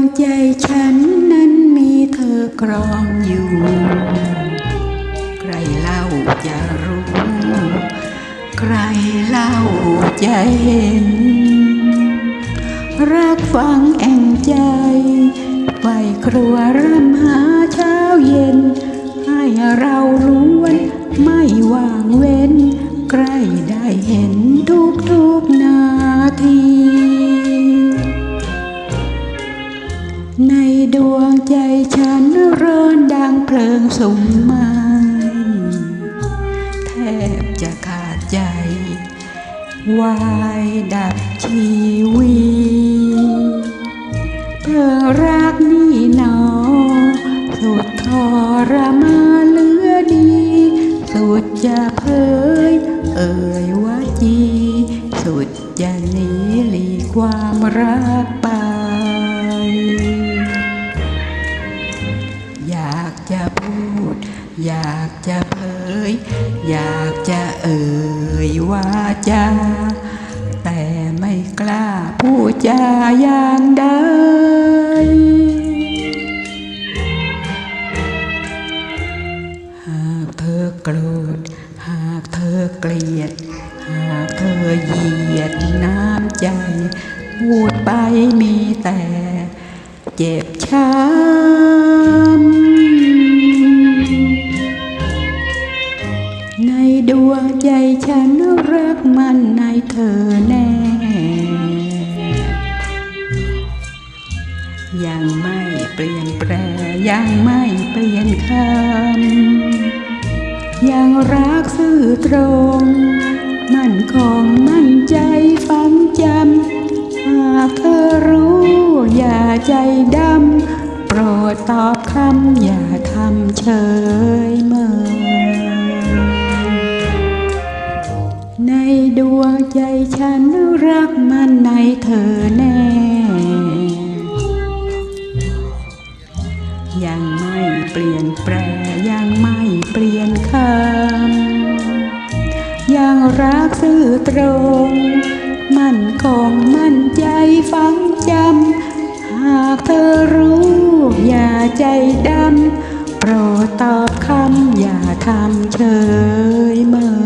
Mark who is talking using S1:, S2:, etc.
S1: งใจฉันนั้นมีเธอกรองอยู่ ใครเล่าจะรู้ ใครเล่าจะเห็น รักฟังแอ่งใจไปครัวรำหาเช้าเย็น ให้เราล้วนไม่ว่างเว้น ใกล้ได้เห็นทุกทุกๆนาที ในดวงใจฉันร้อนดังเพลิงสุมไหมแทบจะขาดใจ วายดับชีวีเธอรักนี่หนอ สุดทรมาเหลือดี สุดจะเผยเอ่ยว่าจี สุดจะหนีหลีความรัก อยากจะเผย อยากจะเอ่ยว่าจา แต่ไม่กล้าพูดจาอย่างใดหากเธอโกรธ หากเธอเกลียด หากเธอเหยียดน้ำใจ พูดไปมีแต่เจ็บช้ำ เธอแน่ ยังไม่เปลี่ยนแปลยังไม่เปลี่ยนคำยังรักซื่อตรง มั่นคงมั่นใจฝังจำหากเธอรู้อย่าใจดำ โปรดตอบคำอย่าทำเฉยเมย ในดวงใจฉันรักมันในเธอแน่ ยังไม่เปลี่ยนแปลยังไม่เปลี่ยนคำ ยังรักซื่อตรง มั่นคงมั่นใจฝังจำ หากเธอรู้อย่าใจดำ โปรดตอบคำอย่าทำเฉยเมย